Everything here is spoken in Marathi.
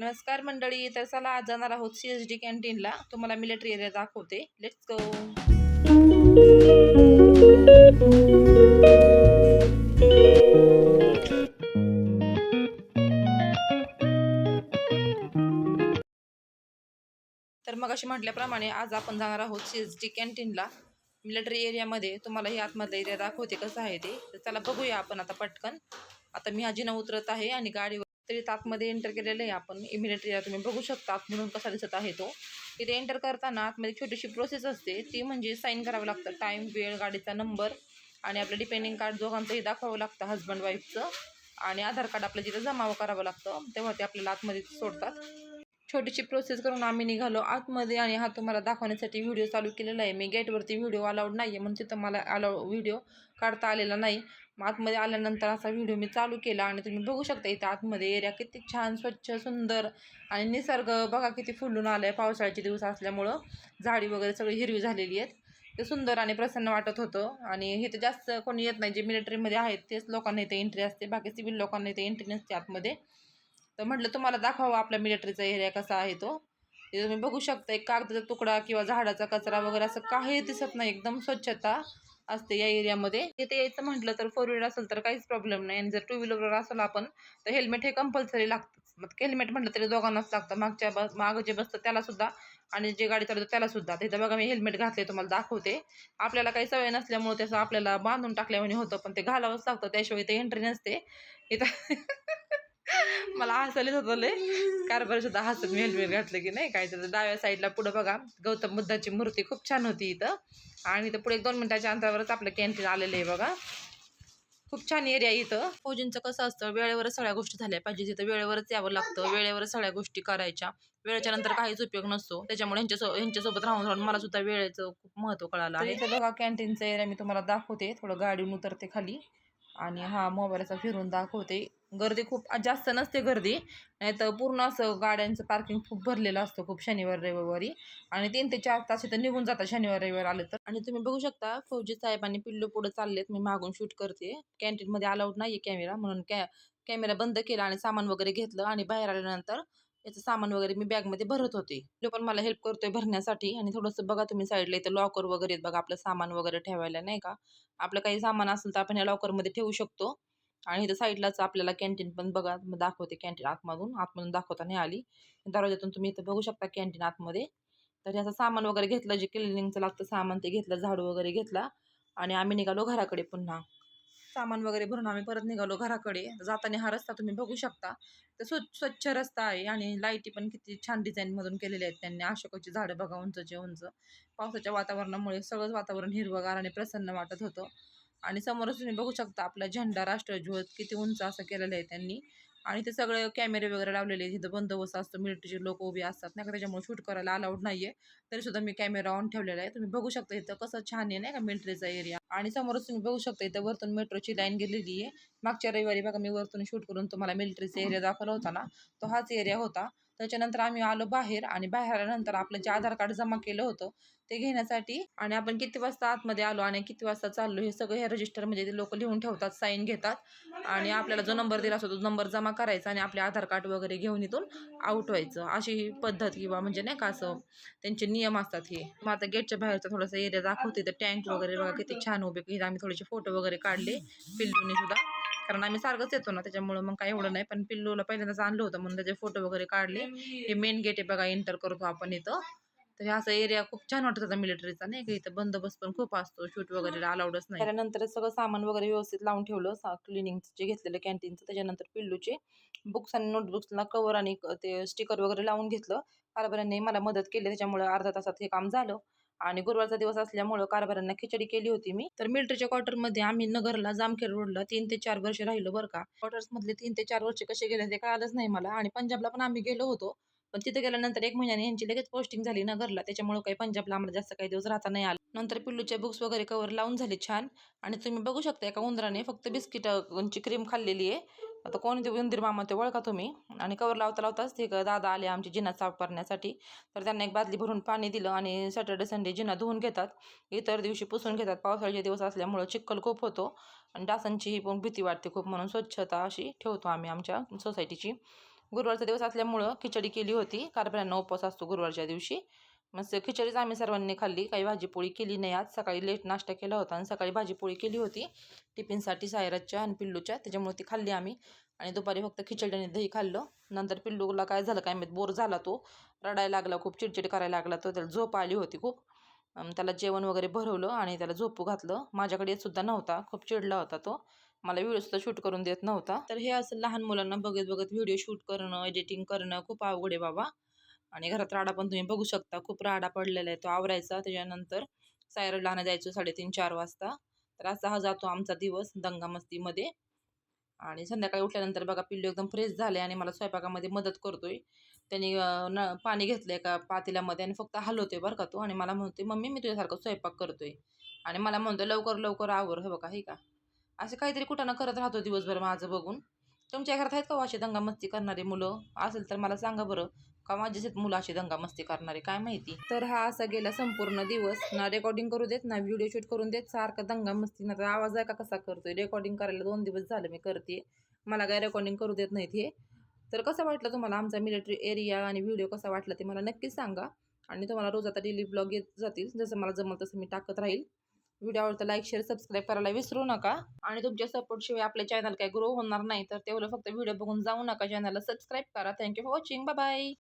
नमस्कार मंडळी तर चला आज जाणार आहोत सी एस डी कॅन्टीनला तुम्हाला मिलिटरी एरिया दाखवते. लेट्स गो तर मग अशी म्हटल्याप्रमाणे आज आपण जाणार आहोत सी एस डी कॅन्टीनला मिलिटरी एरियामध्ये तुम्हाला ही आतमधला एरिया दाखवते कसं आहे ते. तर चला बघूया आपण आता पटकन. आता मी आजीना उतरत आहे आणि गाडीवर तरी आतमध्ये एंटर केलेलं आहे आपण. इमिडिएटली तुम्ही बघू शकता आत म्हणून कसा दिसत आहे तो. तिथे एंटर करताना आतमध्ये छोटीशी प्रोसेस असते. ती म्हणजे साईन करावं लागतं. टाईम वेळ गाडीचा नंबर आणि आपलं डिपेंडिंग कार्ड दोघांचंही दाखवावं लागतं हजबंड वाईफचं आणि आधार कार्ड आपलं जिथं जमावं करावं लागतं तेव्हा ते आपल्याला आतमध्ये सोडतात. छोटीशी प्रोसेस करून आम्ही निघालो. आतमध्ये आणि हा तुम्हाला दाखवण्यासाठी व्हिडिओ चालू केलेला आहे. मी गेटवरती व्हिडिओ अलाउड नाही आहे म्हणून तिथं मला अलाउ व्हिडिओ काढता आलेला नाही. मग आतमध्ये आल्यानंतर असा व्हिडिओ मी चालू केला आणि तुम्ही बघू शकता इथं आतमध्ये एरिया किती छान स्वच्छ सुंदर आणि निसर्ग. बघा किती फुलून आलं आहे पावसाळ्याचे दिवस असल्यामुळं झाडी वगैरे सगळी हिरवी झालेली आहेत. ते सुंदर आणि प्रसन्न वाटत होतं. आणि इथे जास्त कोणी येत नाही. जे मिलिटरीमध्ये आहेत तेच लोकांना इथे एंट्री असते. बाकी सिव्हिल लोकांना इथे एंट्री नसते आतमध्ये. तर म्हटलं तुम्हाला दाखवावं आपला मिलिटरीचा एरिया कसा आहे तो. इथे तुम्ही बघू शकता एक कागदाचा तुकडा किंवा झाडाचा कचरा वगैरे असं काही दिसत नाही. एकदम स्वच्छता असते या एरियामध्ये इथे यायचं म्हटलं तर फोर व्हीलर असेल तर काहीच प्रॉब्लेम नाही. आणि जर टू व्हीलरवर असेल आपण तर हेल्मेट हे कंपल्सरी लागतं मग हेल्मेट म्हटलं तरी दोघांनाच लागतं. मागच्या बस मागं जे बसतं त्याला सुद्धा आणि जे गाडी चालवतं त्याला सुद्धा. तिथं बघा मी हेल्मेट घातले तुम्हाला दाखवते. आपल्याला काही सवय नसल्यामुळे त्याचं आपल्याला बांधून टाकल्यामुळे होतं पण ते घालावंच लागतं. त्याशिवाय ते एंट्री नसते. इथं मला हसायलाच होतं लय. कारभार सुद्धा हसत मी हेल्मेट घातलं की नाही काय तर डाव्या साईडला पुढं बघा. गौतम बुद्धाची मूर्ती खूप छान होती इथं. आणि इथं पुढे एक दोन मिनिटाच्या अंतरावरच आपलं कॅन्टीन आलेलं आहे बघा. खूप छान एरिया इथं. फौजींचं कसं असतं वेळेवरच सगळ्या गोष्टी झाल्या पाहिजे. तिथं वेळेवरच यावं लागतं वेळेवरच सगळ्या गोष्टी करायच्या. वेळेच्या नंतर काहीच उपयोग नसतो. त्याच्यामुळे ह्यांच्यासो ह्यांच्यासोबत राहून राहून मला सुद्धा वेळेचं खूप महत्त्व कळालं आहे. इथं बघा कॅन्टीनचा एरिया मी तुम्हाला दाखवते. थोडं गाडीहून उतरते खाली. आणि हा मोबाईलचा फिरून दाखवते. गर्दी खूप जास्त नसते गर्दी. नाही तर पूर्ण असं गाड्यांचं पार्किंग खूप भरलेलं असतं खूप शनिवार रविवारी. आणि तीन ते चार तास इथं निघून जातात शनिवार रविवार आले तर. आणि तुम्ही बघू शकता फौजी साहेब आणि पिल्लू पुढे चाललेत मी मागून शूट करते. कॅन्टीनमध्ये अलाउड नाही आहे कॅमेरा म्हणून कॅ कॅमेरा बंद केला आणि सामान वगैरे घेतलं आणि बाहेर आल्यानंतर याचं सामान वगैरे मी बॅगमध्ये भरत होते. तो पण मला हेल्प करतोय भरण्यासाठी. आणि थोडंसं बघा तुम्ही साईडला इथं लॉकर वगैरे आहेत बघा आपलं सामान वगैरे ठेवायला नाही का? आपलं काही सामान असेल तर आपण या लॉकरमध्ये ठेवू शकतो. आणि इथं साईडलाच आपल्याला कॅन्टीन पण बघा मग दाखवते कॅन्टीन आतमधून. आतमधून दाखवता नाही आली. दरवाज्यातून तुम्ही इथं बघू शकता कॅन्टीन आतमध्ये. तर याचं सामान वगैरे घेतलं जे क्लिनिंगचं लागतं सामान ते घेतलं झाडू वगैरे घेतला. आणि आम्ही निघालो घराकडे पुन्हा. सामान वगैरे भरून आम्ही परत निघालो घराकडे. जाताना हा रस्ता तुम्ही बघू शकता. तर स्व स्वच्छ रस्ता आहे आणि लाईटी पण किती छान डिझाईनमधून केलेल्या आहेत त्यांनी. अशोकाची झाडं बघा उंचचे उंच. पावसाच्या वातावरणामुळे सगळंच वातावरण हिरवगार आणि प्रसन्न वाटत होतं. आणि समोरच तुम्ही बघू शकता आपला झेंडा राष्ट्रध्वज किती उंच असं केलेलं आहे त्यांनी. आणि ते सगळे कॅमेरे वगैरे लावलेले आहेत. तिथं बंदोबस्त असतो. मिलिटरीचे लोक उभे असतात. नाही का? त्याच्यामुळे शूट करायला अलाउड नाही आहे तरी सुद्धा मी कॅमेरा ऑन ठेवलेला आहे. तुम्ही बघू शकता इथं कसं छान आहे नाही का मिलिटरीचा एरिया आणि समोरच तुम्ही बघू शकता इथं वरतून मेट्रोची लाईन गेलेली आहे. मागच्या रविवारी बघा मी वरतून शूट करून तुम्हाला मिलिटरीचा एरिया दाखवला होता ना? तो हाच एरिया होता. त्याच्यानंतर आम्ही आलो बाहेर आणि बाहेर आल्यानंतर आपलं जे आधार कार्ड जमा केलं होतं ते घेण्यासाठी आणि आपण किती वाजता आतमध्ये आलो आणि किती वाजता चाललो हे सगळं हे रजिस्टरमध्ये ते लोक लिहून ठेवतात साईन घेतात आणि आपल्याला जो नंबर दिला असतो तो नंबर जमा करायचा आणि आपले आधार कार्ड वगैरे घेऊन इथून आउट व्हायचं. अशी ही पद्धत किंवा म्हणजे नाही का असं त्यांचे नियम असतात हे. मग आता गेटच्या बाहेरचा थोडासा एरिया दाखवते. तर टँक वगैरे बघा किती छान उभे इथं आम्ही थोडेसे फोटो वगैरे काढले. पिल्लूने सुद्धा कारण आम्ही सारखंच येतो ना त्याच्यामुळं मग काही एवढं नाही. पण पिल्लूला पहिल्यांदाच आणलं होतं म्हणून त्याचे फोटो वगैरे काढले. हे मेन गेट आहे बघा एंटर करतो आपण इथं. तर हे असा एरिया खूप छान वाटत होता मिलिटरीचा नाही का? इथं बंदोबस्त पण खूप असतो शूट वगैरे अलाउडच नाही. त्यानंतर सगळं सामान वगैरे व्यवस्थित लावून ठेवलं क्लिनिंगचं जे घेतलेलं कॅन्टीनचं त्याच्यानंतर पिल्लूचे बुक्स आणि नोटबुक्सला कवर आणि ते स्टिकर वगैरे लावून घेतलं. कारभाऱ्यांनी मला मदत केली. त्याच्यामुळे अर्धा तासात हे काम झालं. आणि गुरुवारचा दिवस असल्यामुळं कारभारांना खिचडी केली होती मी. तर मिलिटरीच्या क्वार्टरमध्ये आम्ही नगरला जामखेड रोडला तीन ते चार वर्ष राहिलो बरं का. क्वार्टर्स मधले तीन ते चार वर्ष कसे गेले ते कळालंच नाही मला. आणि पंजाबला पण आम्ही गेलो होतो. पण तिथे गेल्यानंतर एक महिन्याने यांची लगेच पोस्टिंग झाली नगरला. त्याच्यामुळे काही पंजाबला आम्हाला जास्त काही दिवस राहता नाही आलं. नंतर पिल्लूचे बुक्स वगैरे कवर लावून झाले छान. आणि तुम्ही बघू शकता एका उंदराने फक्त बिस्किटांची क्रीम खाल्लेली आहे. आता कोणी ते उंदीर मामा ते ओळखा तुम्ही. आणि कवर लावता लावताच ते एक दादा आले आमची जिना साफ करण्यासाठी तर त्यांना एक बादली भरून पाणी दिलं आणि सॅटर्डे संडे जिना धुवून घेतात. इतर दिवशी पुसून घेतात. पावसाळ्याचे दिवस असल्यामुळं चिखल खूप होतो. आणि डासांची पण भीती वाटते खूप म्हणून स्वच्छता अशी ठेवतो आम्ही आमच्या सोसायटीची गुरुवारचा दिवस असल्यामुळं खिचडी केली होती. कारभाऱ्यांना उपवास असतो गुरुवारच्या दिवशी. मस्त खिचडीच आम्ही सर्वांनी खाल्ली. काही भाजीपोळी केली नाही. आज सकाळी लेट नाश्ता केला होता आणि सकाळी भाजीपोळी केली होती. टिफिनसाठी सायराजच्या आणि पिल्लूच्या. त्याच्यामुळे ती खाल्ली आम्ही. आणि दुपारी फक्त खिचडी आणि दही खाल्लं. नंतर पिल्लूला काय झालं काय माहीत? बोर झाला तो. रडायला लागला खूप चिडचिड करायला लागला तो. त्याला झोप आली होती खूप. त्याला जेवण वगैरे भरवलं आणि त्याला झोपू घातलं. माझ्याकडे सुद्धा नव्हता. खूप चिडला होता तो. मला व्हिडिओसुद्धा शूट करून देत नव्हता. तर हे असं लहान मुलांना बघत बघत व्हिडिओ शूट करणं एडिटिंग करणं खूप अवघड आहे बाबा. आणि घरात राडा पण तुम्ही बघू शकता. खूप राडा पडलेला आहे. तो आवरायचा. त्याच्यानंतर सायरडला आणा जायचो साडेतीन चार वाजता. तर असा हा जातो आमचा दिवस दंगामस्तीमध्ये आणि संध्याकाळी उठल्यानंतर बघा पिल्लू एकदम फ्रेश झाले आणि मला स्वयंपाकामध्ये मदत करतोय. त्यांनी न पाणी घेतलंय का पातेल्यामध्ये आणि फक्त हलवतोय बरं का तो. आणि मला म्हणतोय मम्मी मी तुझ्यासारखं स्वयंपाक करतोय. आणि मला म्हणतोय लवकर लवकर आवर. हे बघा हे का? असे काहीतरी कुठं ना करत राहतो दिवसभर माझं बघून. तुमच्या घरात आहेत का हो असे दंगामस्ती करणारे मुलं? असेल तर मला सांगा बरं. का माझेच आहेत मुलं अशी दंगामस्ती करणारे काय माहिती? तर हा असा गेला संपूर्ण दिवस. ना रेकॉर्डिंग करू देत ना व्हिडिओ शूट करून देत. सारखं दंगामस्ती ना तर आवाज आहे का कसा करतोय. रेकॉर्डिंग करायला दोन दिवस झालं मी करते. मला काय रेकॉर्डिंग करू देत नाहीत हे. तर कसं वाटलं तुम्हाला आमचा मिलिटरी एरिया आणि व्हिडिओ कसा वाटला ते मला नक्कीच सांगा. आणि तुम्हाला रोज आता डेली ब्लॉग येत जातील. जसं मला जमल तसं मी टाकत राहील. व्हिडिओ आवडतं लाईक शेअर सबस्क्राईब करायला विसरू नका. आणि तुमच्या सपोर्टशिवाय आपले चॅनल काही ग्रो होणार नाही तर तेवढं फक्त व्हिडिओ बघून जाऊ नका. चॅनलला सबस्क्राईब करा. Thank you for watching bye